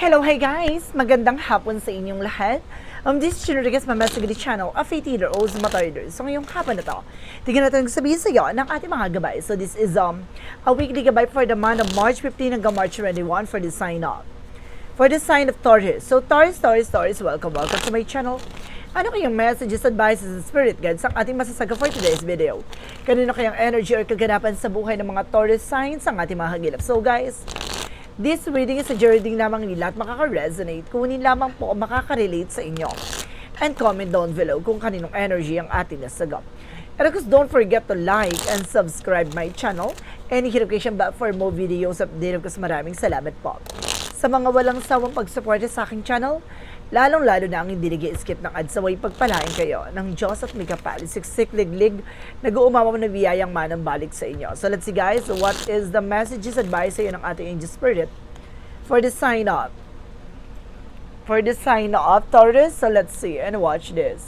Hello, hi guys! Magandang hapon sa inyong lahat. Um, this is Rodriguez, my message channel of 80 year olds Matarders. So ngayong hapon na to, tignan natin sabihin sa iyo ng ating mga gabay. So this is um, a weekly gabay for the month of March 15 hanggang March 21 for the sign up. For the sign of Taurus. So Taurus, Taurus, Taurus, welcome, welcome to my channel. Ano kayong messages, advices, and spirit guides ang ating masasaga for today's video? Kanino kayang energy or kaganapan sa buhay ng mga Taurus signs ang ating mga hagilap? So guys, This reading is a journey lamang nila at makaka-resonate. Kunin lamang po makaka-relate sa inyo. And comment down below kung kaninong energy ang ating nasagap. And of course, don't forget to like and subscribe my channel and hit notification bell for more videos update. Of course, maraming salamat po. Sa mga walang sawang pagsuporta sa aking channel, lalong-lalo na ang hindi nag skip ng adsaway pagpalain kayo ng Diyos at may siksik, liglig, nag-uumamaw na biyayang manang balik sa inyo. So let's see guys, what is the messages advice sa iyo ng ating angel spirit for the sign up? For the sign up, Taurus, so let's see and watch this.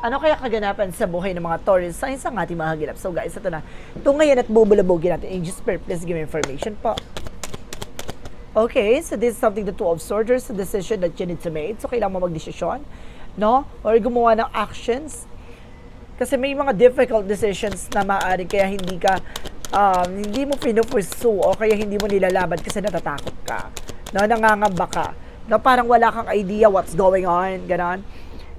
Ano kaya kaganapan sa buhay ng mga Taurus signs ang ating mga hagilap? So guys, ito na. Ito ngayon at bubulabugin natin. Angel Spirit, please give me information po. Okay, so this is something the two of swords, there's a decision that you need to make. So kailangan mo magdesisyon, no? Or gumawa ng actions. Kasi may mga difficult decisions na maaari kaya hindi ka, um, hindi mo pinupursue o kaya hindi mo nilalaban kasi natatakot ka. No, nangangamba ka. No, parang wala kang idea what's going on, ganon.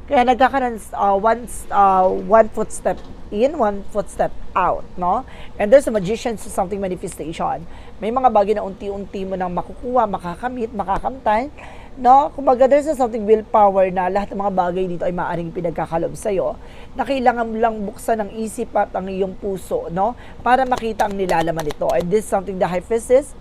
Kaya nagkakaroon uh, one, uh, one footstep in, one footstep out, no? And there's a magician to something manifestation. May mga bagay na unti-unti mo nang makukuha, makakamit, makakamtan, no? Kumbaga, there's a something willpower na lahat ng mga bagay dito ay maaaring pinagkakalob sa'yo na kailangan lang buksan ang isip at ang iyong puso, no? Para makita ang nilalaman nito. And this is something the Hephaestus,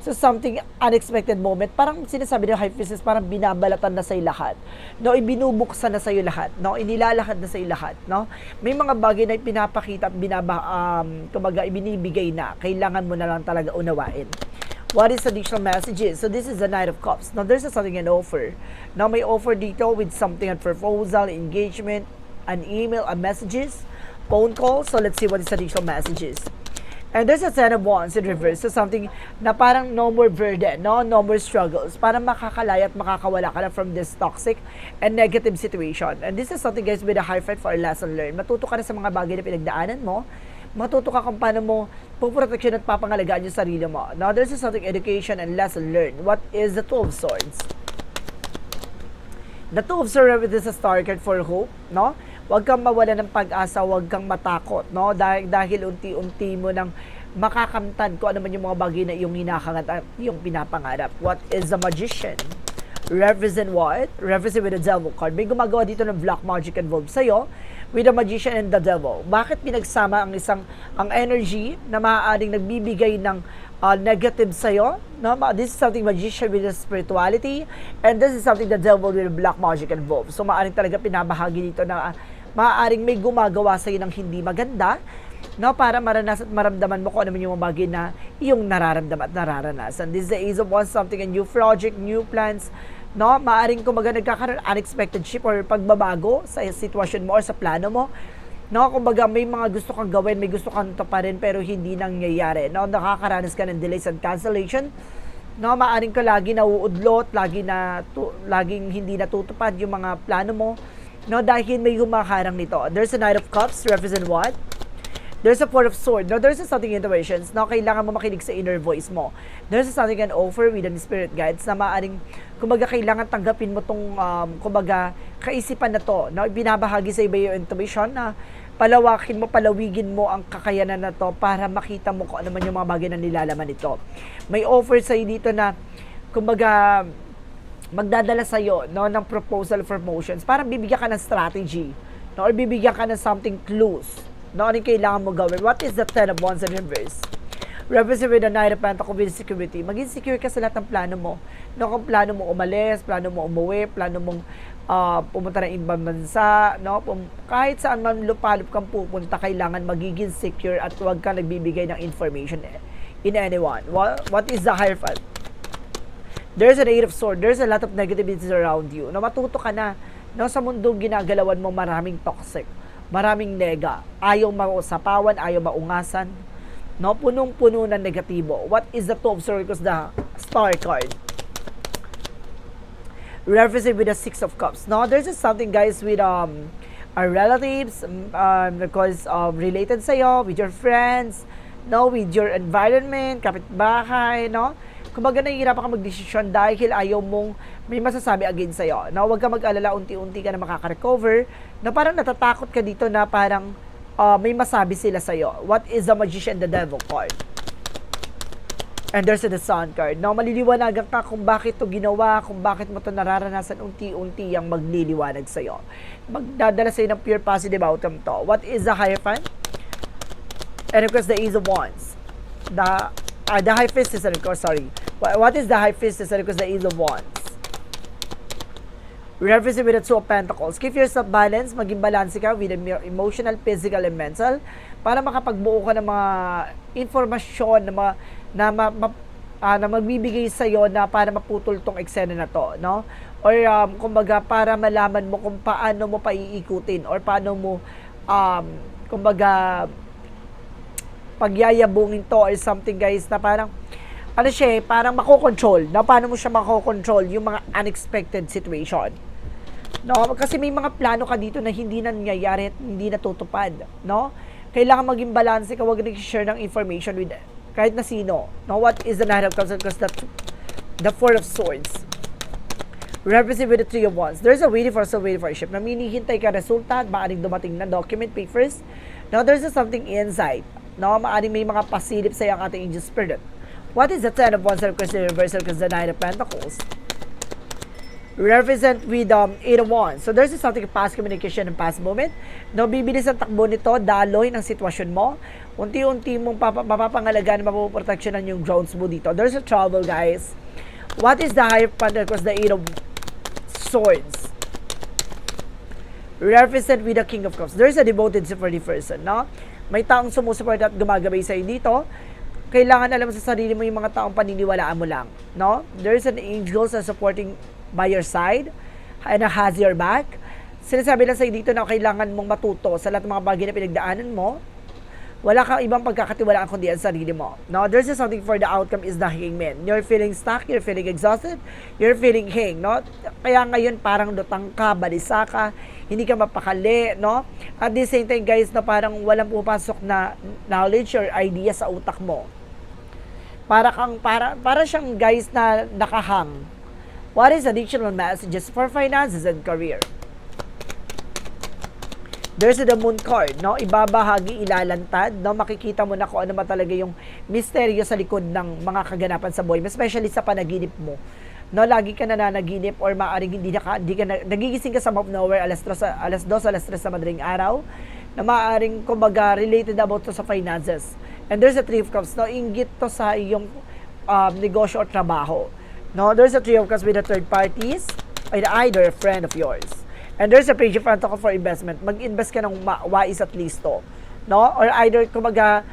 So something unexpected moment, parang sinasabi ng Hephaestus, parang binabalatan na sa'yo lahat. No, ibinubuksan na sa'yo lahat. No, inilalahad na sa'yo lahat. No, may mga bagay na pinapakita, binaba, um, kumbaga, ibinibigay na. Kailangan mo na lang talaga unawain. What is additional messages? So this is the Knight of Cups. Now there's something an offer. Now may offer dito with something a proposal, engagement, an email, a messages, phone call. So let's see what is additional messages. And there's a ten of wands in reverse. So something na parang no more burden, no? No more struggles. Parang makakalaya at makakawala ka na from this toxic and negative situation. And this is something guys with a high fight for a lesson learned. Matuto ka na sa mga bagay na pinagdaanan mo. Matuto ka kung paano mo puproteksyon at papangalagaan yung sarili mo. Now, there's a something education and lesson learned. What is the Two of Swords? The Two of Swords this a star card for hope, no? Huwag kang mawala ng pag-asa, huwag kang matakot, no? Dahil, dahil unti-unti mo nang makakamtan kung ano man yung mga bagay na iyong hinahangat at iyong pinapangarap. What is the magician? Represent what? Represent with the devil card. May gumagawa dito ng black magic involved sa'yo with the magician and the devil. Bakit pinagsama ang isang ang energy na maaaring nagbibigay ng uh, negative sa'yo? No? This is something magician with the spirituality and this is something the devil with the black magic involved. So maaaring talaga pinabahagi dito na uh, maaaring may gumagawa sa'yo ng hindi maganda no para maranas at maramdaman mo kung ano man yung mga bagay na iyong nararamdaman at nararanasan. This is the Ace of Wands, something a new project, new plans, no? Maaring kumbaga nagkakaroon unexpected shift or pagbabago sa sitwasyon mo or sa plano mo. No, kumbaga may mga gusto kang gawin, may gusto kang taparin pero hindi nangyayari. No, nakakaranas ka ng delays and cancellation. No, maaring ka lagi nauudlot, lagi na tu, laging hindi natutupad yung mga plano mo. No, dahil may humaharang nito. There's a Knight of Cups, represent what? There's a Four of Swords. No, there's a something intuitions na kailangan mo makinig sa inner voice mo. There's a something an offer with an spirit guides na maaring, kumbaga, kailangan tanggapin mo tong, um, kumbaga, kaisipan na to. No, binabahagi sa iba yung intuition na palawakin mo, palawigin mo ang kakayanan na to para makita mo kung ano man yung mga bagay na nilalaman nito. May offer sa dito na, kumbaga, magdadala sa iyo no ng proposal for motions parang bibigyan ka ng strategy no or bibigyan ka ng something clues no ano kailangan mo gawin what is the ten of wands in reverse represent with the Knight of Pentacles with security. Maging secure ka sa lahat ng plano mo. No, kung plano mo umalis, plano mo umuwi, plano mong uh, pumunta ng ibang bansa, no? Pum- kahit saan man lupalop kang pupunta, kailangan magiging secure at huwag ka nagbibigay ng information in anyone. What, what is the Hierophant? There's an Eight of Swords. There's a lot of negativities around you. No, matuto ka na. No, sa mundo ginagalawan mo maraming toxic. Maraming nega. Ayaw mausapawan, ayaw maungasan No, punong-puno ng negatibo. What is the two of circles, the star card? referencing with the six of cups no there's just something guys with um our relatives um, um, because um, related sa'yo with your friends no with your environment kapitbahay no kumbaga nahihirapan ka magdesisyon dahil ayaw mong may masasabi against sa'yo no huwag ka mag-alala unti-unti ka na makaka-recover na parang natatakot ka dito na parang uh, may masabi sila sa'yo what is the magician the devil card And there's the sun card. Now, maliliwanagan ka kung bakit to ginawa, kung bakit mo to nararanasan unti-unti ang magliliwanag sa'yo. Magdadala sa'yo ng pure positive outcome to. What is the Hierophant? And of course, the Ace of Wands. The, uh, the High Priestess, and of course, sorry. What, is the High Priestess, and of course, the of Wands? Referencing with the Two of Pentacles. Keep yourself balanced, maging balance ka with the emotional, physical, and mental para makapagbuo ka ng mga informasyon na mga na ma, ma, ah, na magbibigay sa iyo na para maputol tong eksena na to, no? Or um, kumbaga para malaman mo kung paano mo paiikutin or paano mo um, kumbaga pagyayabungin to or something guys na parang ano siya eh, parang makokontrol. Na paano mo siya makokontrol yung mga unexpected situation. No? Kasi may mga plano ka dito na hindi na nangyayari at hindi natutupad. No? Kailangan maging balanse ka, huwag nag-share ng information with kahit na sino. No? What is the Knight of Cups? Because the, the Four of Swords. Represent with the Three of Wands. There's a waiting for a waiting for a ship. Na minihintay ka resulta at maaaring dumating na document papers. Now, there's a something inside. No? Maaaring may mga pasilip sa iyong ating angel spirit. What is the Ten of Wands? Of course, the reversal because the Nine of Pentacles. Represent with um, Eight of Wands. So, there's something past communication and past moment. No, bibilis ang takbo nito, daloy ng sitwasyon mo. Unti-unti mong papa, mapapangalagaan, mapoproteksyonan yung grounds mo dito. There's a trouble, guys. What is the higher Pentacles? Because the Eight of Swords. Represent with the King of Cups. There's a devoted for person, no? May taong sumusuporta at gumagabay sa'yo dito kailangan alam sa sarili mo yung mga taong paniniwalaan mo lang, no? There's an angel na supporting by your side and has your back. Sinasabi lang sa'yo dito na kailangan mong matuto sa lahat ng mga bagay na pinagdaanan mo. Wala kang ibang pagkakatiwalaan kundi ang sarili mo. No, there's just something for the outcome is the hangman. You're feeling stuck, you're feeling exhausted, you're feeling hang, no? Kaya ngayon parang lutang ka, balisa ka, hindi ka mapakali, no? At the same time, guys, na parang walang pupasok na knowledge or idea sa utak mo para kang para para siyang guys na nakahang. What is additional messages for finances and career? There's the moon card, no? Ibabahagi, ilalantad, no? Makikita mo na kung ano ba talaga yung misteryo sa likod ng mga kaganapan sa buhay, especially sa panaginip mo. No, lagi ka nananaginip or maaaring hindi, ka, hindi ka na, nagigising ka sa of nowhere alas 3, alas 2, alas 3 sa madaling araw na maaaring kumbaga related about to sa finances. And there's a three of cups, no? Inggit to sa iyong um, negosyo o trabaho. No, there's a three of cups with the third parties, either a friend of yours. And there's a page of protocol for investment. Mag-invest ka ng wais at least to. No? Or either, kumbaga,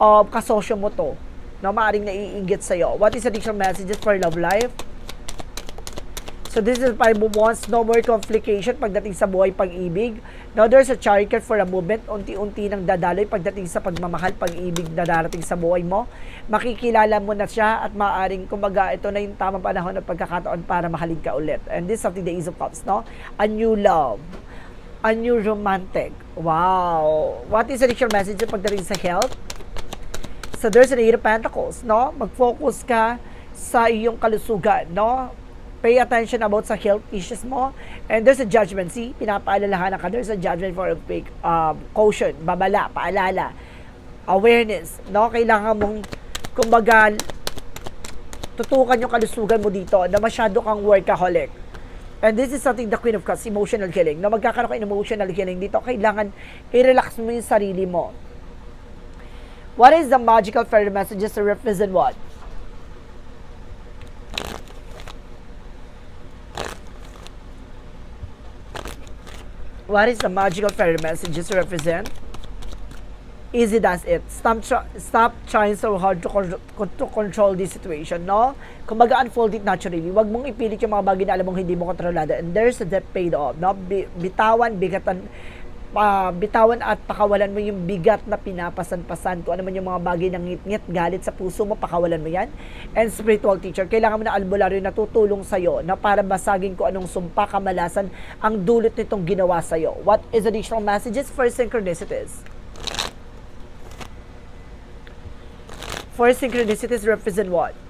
uh, kasosyo mo to. No, maaring naiinggit sa'yo. What is additional messages for love life? So this is of wands, no more complication pagdating sa buhay pag-ibig. Now there's a chariot for a movement, unti-unti nang dadaloy pagdating sa pagmamahal, pag-ibig na darating sa buhay mo. Makikilala mo na siya at maaaring kumbaga ito na yung tamang panahon at pagkakataon para mahalin ka ulit. And this is something the Ace of Cups, no? A new love. A new romantic. Wow! What is the additional message pagdating sa health? So there's an Eight of Pentacles, no? Mag-focus ka sa iyong kalusugan, no? Pay attention about sa health issues mo. And there's a judgment. See, pinapaalalahanan ka. There's a judgment for a big um, caution, babala, paalala, awareness. No? Kailangan mong, kumbaga, tutukan yung kalusugan mo dito na masyado kang workaholic. And this is something the Queen of Cups, emotional healing. Na magkakaroon ka emotional healing dito, kailangan i-relax mo yung sarili mo. What is the magical fairy messages to represent what? What is the magical fairy messages represent? Easy does it. Stop, tr- stop trying so hard to, con- to control this situation, no? Kumbaga, unfold it naturally. Huwag mong ipilit yung mga bagay na alam mong hindi mo kontrolado. And there's debt paid off, no? Bi- bitawan, bigatan, pa bitawan at pakawalan mo yung bigat na pinapasan-pasan. Kung ano man yung mga bagay ng ngit-ngit, galit sa puso mo, pakawalan mo yan. And spiritual teacher, kailangan mo na albularyo na tutulong sa'yo na para basagin ko anong sumpa, kamalasan ang dulot nitong ginawa sa'yo. What is additional messages for synchronicities? For synchronicities represent what?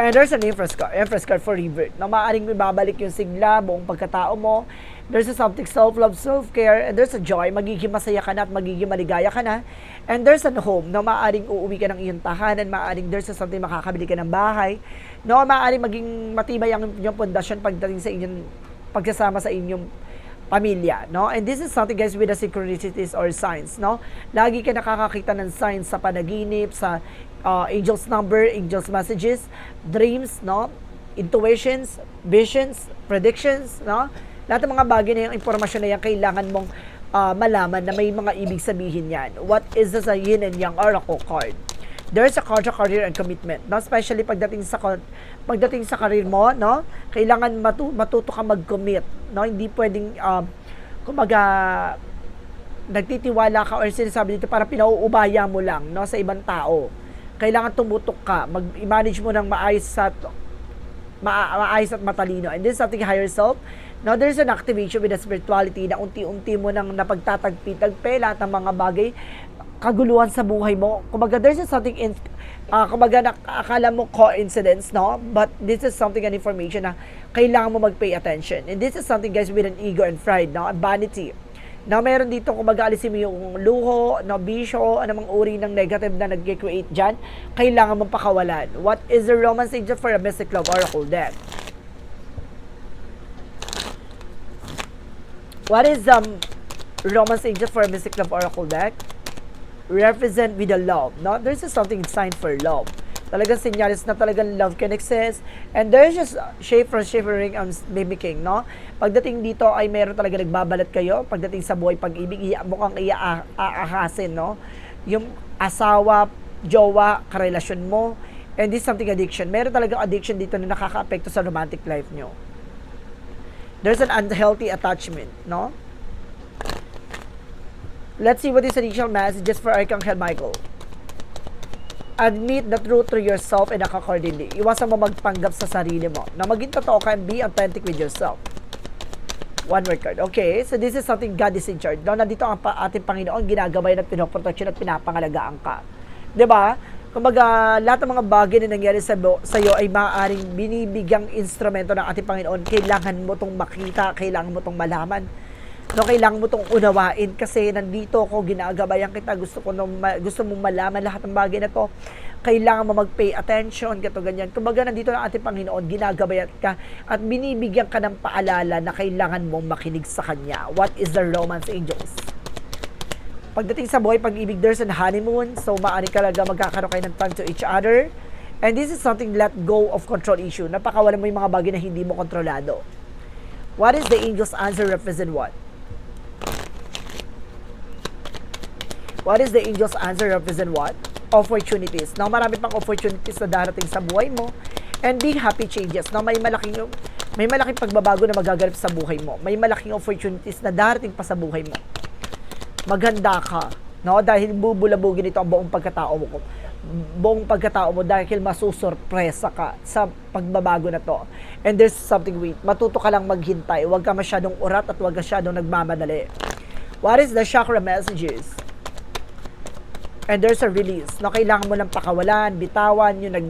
And there's an Empress card, Empress card for revert na maaaring ibabalik yung sigla, buong pagkatao mo. There's a something self-love, self-care, and there's a joy, magiging masaya ka na at magiging maligaya ka na. And there's a home na maaaring uuwi ka ng iyong tahanan, maaaring there's a something makakabili ka ng bahay. No, maaaring maging matibay ang inyong pundasyon pagdating sa inyong pagsasama sa inyong pamilya, no? And this is something guys with the synchronicities or signs, no? Lagi ka nakakakita ng signs sa panaginip, sa uh, angels number, angels messages, dreams, no? Intuitions, visions, predictions, no? Lahat ng mga bagay na yung impormasyon na yan, kailangan mong uh, malaman na may mga ibig sabihin yan. What is this a yin and yang oracle card? There's a card sa career and commitment, no? Especially pagdating sa pagdating sa career mo, no? Kailangan matu- matuto ka mag-commit, no? Hindi pwedeng um, kumaga nagtitiwala ka or sinasabi dito para pinauubaya mo lang no sa ibang tao. Kailangan tumutok ka, mag-manage mo ng maayos at ma- maayos at matalino. And this is something higher self. Now, there's an activation with the spirituality na unti-unti mo nang napagtatagpi-tagpi lahat ng mga bagay, kaguluhan sa buhay mo. Kumbaga, there's something in, uh, kumbaga, akala mo coincidence, no? But this is something, an information na kailangan mo mag-pay attention. And this is something, guys, with an ego and pride, no? Vanity. Na meron dito, kumbaga, alisin mo yung luho, no, bisyo, anumang uri ng negative na nag-create dyan, kailangan mong pakawalan. What is the romance angel for a mystic love oracle deck? What is um romance angel for a mystic love oracle deck? Represent with the love, no? There's just something signed for love. Talagang sinyalis na talagang love can exist. And there's just shape from shivering and mimicking, no? Pagdating dito ay meron talaga nagbabalat kayo. Pagdating sa buhay pag-ibig, iya, mukhang iaahasin, no? Yung asawa, jowa, karelasyon mo. And this is something addiction. Meron talagang addiction dito na nakaka-apekto sa romantic life nyo there's an unhealthy attachment, no? Let's see what is initial messages for Archangel Michael. Admit the truth to yourself and accordingly. Iwasan mo magpanggap sa sarili mo. Na maging totoo ka and be authentic with yourself. One word card. Okay, so this is something God is in charge. No, nandito ang pa- ating Panginoon, ginagabay at pinoprotection at pinapangalagaan ka. ba? Kumbaga, lahat ng mga bagay na nangyari sa, sa iyo ay maaaring binibigyang instrumento ng ating Panginoon. Kailangan mo tong makita, kailangan mo tong malaman. No, kailangan mo tong unawain kasi nandito ako, ginagabayan kita, gusto ko nung, gusto mong malaman lahat ng bagay na to. Kailangan mo mag-pay attention, gato ganyan. Kumbaga, nandito ng ating Panginoon, ginagabayan ka at binibigyan ka ng paalala na kailangan mong makinig sa Kanya. What is the Romance Angels? Pagdating sa buhay pag-ibig, there's an honeymoon. So, maaari ka talaga magkakaroon kayo ng time to each other. And this is something let go of control issue. Napakawalan mo yung mga bagay na hindi mo kontrolado. What is the angel's answer represent what? What is the angel's answer represent what? Opportunities. Now, marami pang opportunities na darating sa buhay mo. And big happy changes. Now, may malaking may malaking pagbabago na magaganap sa buhay mo. May malaking opportunities na darating pa sa buhay mo maganda ka. No? Dahil bubulabugin ito ang buong pagkatao mo. Buong pagkatao mo dahil masusurpresa ka sa pagbabago na to. And there's something wait. Matuto ka lang maghintay. Huwag ka masyadong urat at huwag ka masyadong nagmamadali. What is the chakra messages? And there's a release. No, kailangan mo lang pakawalan, bitawan, yung nag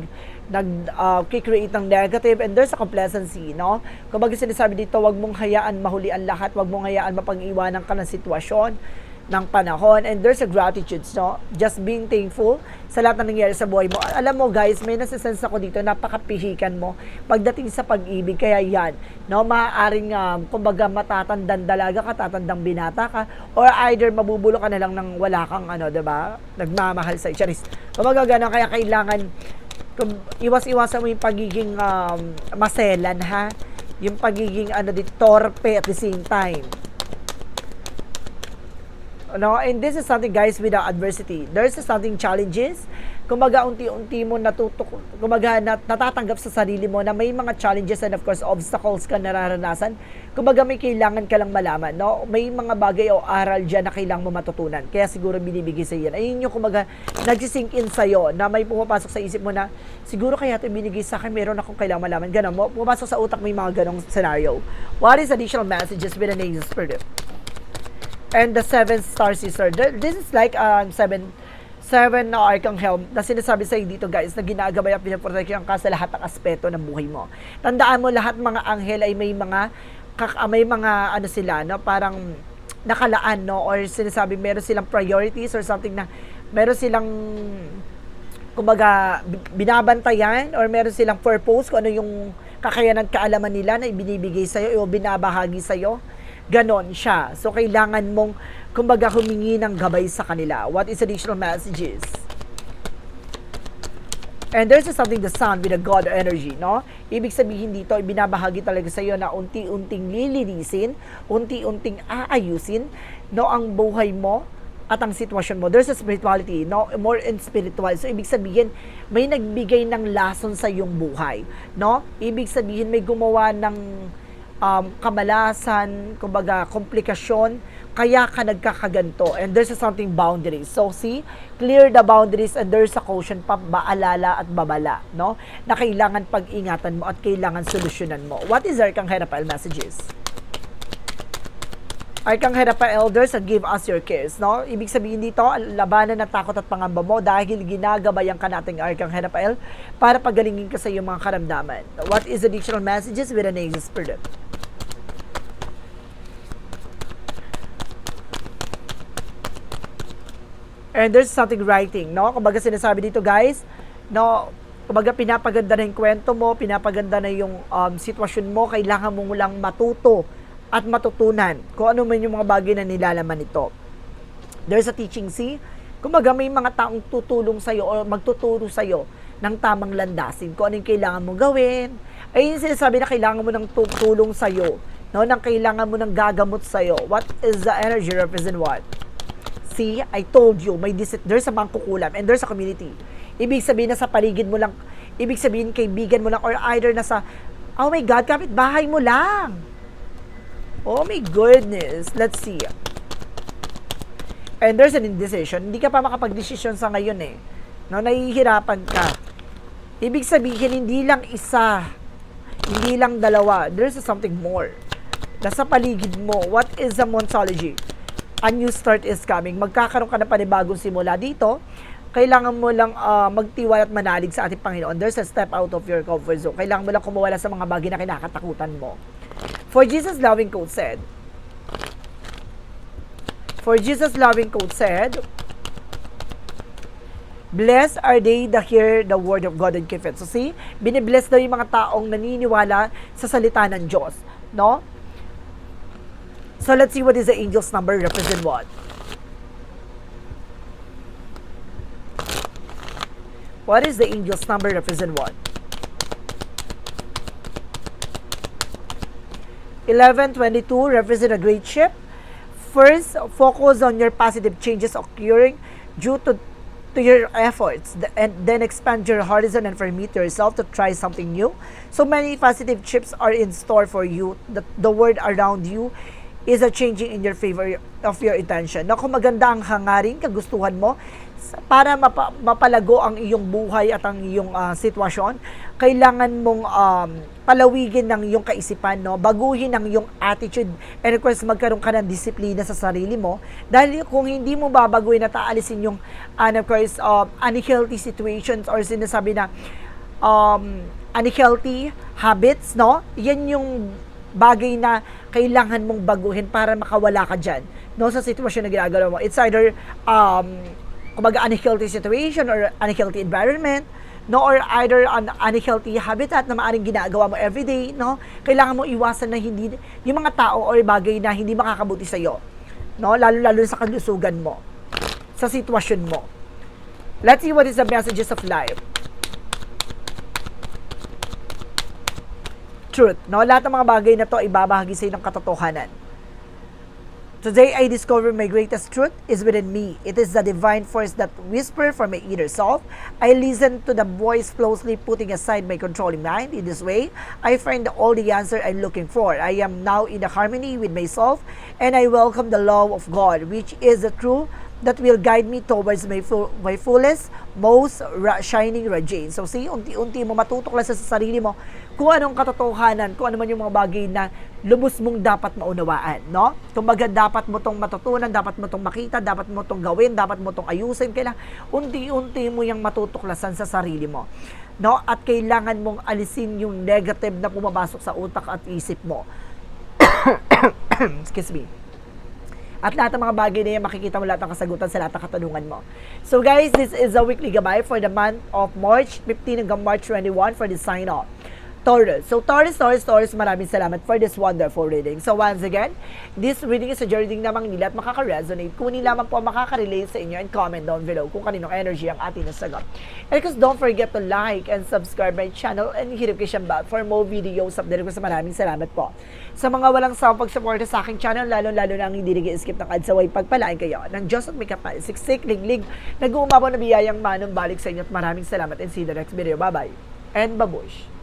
nag uh, create ng negative and there's a complacency, no? Kumbaga sinasabi dito, wag mong hayaan mahuli ang lahat, wag mong hayaan mapag-iwanan ka ng sitwasyon ng panahon. And there's a gratitude no? Just being thankful sa lahat na nangyayari sa buhay mo. Alam mo guys may nasa-sense ako dito napakapihikan mo pagdating sa pag-ibig. Kaya yan no? Maaaring um, kumbaga matatandang dalaga ka tatandang binata ka or either mabubulo ka na lang ng wala kang ano ba? Nagmamahal sa charis. Kumbaga ganun kaya kailangan iwas-iwasan mo yung pagiging um, maselan ha? Yung pagiging ano di torpe at the same time No? And this is something, guys, without adversity. There's something challenges. Kumbaga, unti-unti mo natutok, kumbaga, nat- natatanggap sa sarili mo na may mga challenges and of course, obstacles ka nararanasan. Kumbaga, may kailangan ka lang malaman, no? May mga bagay o aral dyan na kailangan mo matutunan. Kaya siguro binibigay sa yan. Ayun yung, kumbaga, nagsisink in sa'yo na may pumapasok sa isip mo na siguro kaya ito binigay sa akin, meron akong kailangan malaman. Ganun mo, pumapasok sa utak may mga ganong scenario. What is additional messages with an angel spirit? And the seven star sister. Th- This is like um, seven seven na arkanghel na sinasabi sa dito guys na ginagabay at pinaproteksyon ka sa lahat ng aspeto ng buhay mo. Tandaan mo lahat mga anghel ay may mga kak- ah, may mga ano sila no parang nakalaan no or sinasabi meron silang priorities or something na meron silang kumbaga bi- binabantayan or meron silang purpose kung ano yung kakayanan kaalaman nila na ibinibigay sa'yo o binabahagi sa'yo ganon siya. So, kailangan mong, kumbaga, humingi ng gabay sa kanila. What is additional messages? And there's something the sun with a God energy, no? Ibig sabihin dito, ibinabahagi talaga sa iyo na unti-unting lilinisin, unti-unting aayusin, no, ang buhay mo at ang sitwasyon mo. There's a spirituality, no? More in spiritual. So, ibig sabihin, may nagbigay ng lason sa iyong buhay, no? Ibig sabihin, may gumawa ng um, kamalasan, kumbaga, komplikasyon, kaya ka nagkakaganto. And there's a something boundaries. So, see, clear the boundaries and there's a caution pa, baalala at babala, no? Na kailangan pag-ingatan mo at kailangan solusyonan mo. What is Arcang Herapael messages? Arcang Herapael elders and give us your cares, no? Ibig sabihin dito, labanan ng takot at pangamba mo dahil ginagabayan ka nating Arcang Herapael para pagalingin ka sa iyong mga karamdaman. What is additional messages with an angel spirit? And there's something writing, no? Kumbaga sinasabi dito, guys, no, kumbaga pinapaganda na yung kwento mo, pinapaganda na yung um, sitwasyon mo, kailangan mo lang matuto at matutunan kung ano man yung mga bagay na nilalaman nito. There's a teaching, see? Kumbaga may mga taong tutulong sa'yo o magtuturo sa'yo ng tamang landasin kung ano yung kailangan mo gawin. Ay yung sinasabi na kailangan mo ng tutulong sa'yo, no? Nang kailangan mo ng gagamot sa'yo. What is the energy represent what? See, I told you, may dis- there's a mangkukulam and there's a community. Ibig sabihin na sa paligid mo lang, ibig sabihin kaibigan mo lang or either na sa, oh my God, kapit bahay mo lang. Oh my goodness. Let's see. And there's an indecision. Hindi ka pa makapag-desisyon sa ngayon eh. No, nahihirapan ka. Ibig sabihin, hindi lang isa, hindi lang dalawa. There's something more. Nasa paligid mo. What is the Monsology? A new start is coming. Magkakaroon ka ng panibagong simula dito. Kailangan mo lang uh, magtiwala at manalig sa ating Panginoon. There's a step out of your comfort zone. Kailangan mo lang kumawala sa mga bagay na kinakatakutan mo. For Jesus loving code said, For Jesus loving code said, Blessed are they that hear the word of God and keep it. So see, binibless daw yung mga taong naniniwala sa salita ng Diyos. No? So let's see what is the angel's number represent what. What is the angel's number represent what? 1122 represent a great ship. First, focus on your positive changes occurring due to to your efforts and then expand your horizon and permit yourself to try something new. So many positive chips are in store for you. The, the world around you is a changing in your favor of your intention. Na kung maganda ang hangarin, kagustuhan mo, para mapa, mapalago ang iyong buhay at ang iyong ah, sitwasyon, kailangan mong um, palawigin ng iyong kaisipan, no? baguhin ang iyong attitude, and of course, magkaroon ka ng disiplina sa sarili mo. Dahil kung hindi mo babaguhin at aalisin yung, and of course, um, unhealthy situations or sinasabi na um, unhealthy habits, no? Yan yung bagay na kailangan mong baguhin para makawala ka dyan no, sa sitwasyon na ginagawa mo. It's either um, kumbaga unhealthy situation or unhealthy environment, no, or either an unhealthy habitat na maaring ginagawa mo everyday, no, kailangan mo iwasan na hindi, yung mga tao or bagay na hindi makakabuti sa'yo, no, lalo-lalo sa kalusugan mo, sa sitwasyon mo. Let's see what is the messages of life. Truth. No? Lahat ng mga bagay na to ibabahagi sa ng katotohanan. Today I discover my greatest truth is within me. It is the divine force that whisper from my inner self. I listen to the voice closely, putting aside my controlling mind. In this way, I find all the answer I'm looking for. I am now in the harmony with myself, and I welcome the love of God, which is the truth that will guide me towards my, full, my fullest, most ra- shining radiance. So, see, unti-unti mo matutuklas sa sarili mo kung anong katotohanan, kung ano man yung mga bagay na lubos mong dapat maunawaan, no? Kumbaga, dapat mo tong matutunan, dapat mo tong makita, dapat mo tong gawin, dapat mo tong ayusin, kailangan unti-unti mo yung matutuklasan sa sarili mo. No? At kailangan mong alisin yung negative na pumapasok sa utak at isip mo. Excuse me. At lahat ng mga bagay na yan, makikita mo lahat ng kasagutan sa lahat ng katanungan mo. So guys, this is a weekly gabay for the month of March 15 hanggang March 21 for the sign off. Taurus. So Taurus, Taurus, Taurus, maraming salamat for this wonderful reading. So once again, this reading is a reading namang nila at makaka-resonate. Kung hindi lamang po makaka-relate sa inyo and comment down below kung kaninong energy ang ating nasagot. And because don't forget to like and subscribe my channel and hit notification bell for more videos update ko sa maraming salamat po. Sa mga walang sawang pagsuporta sa aking channel, lalo-lalo na ang hindi nag-skip ng ads away, pagpalain kayo ng Diyos at may kapal, siksik, liglig, nag-uumabaw na biyayang manong balik sa inyo at maraming salamat and see the next video. Bye-bye and babush!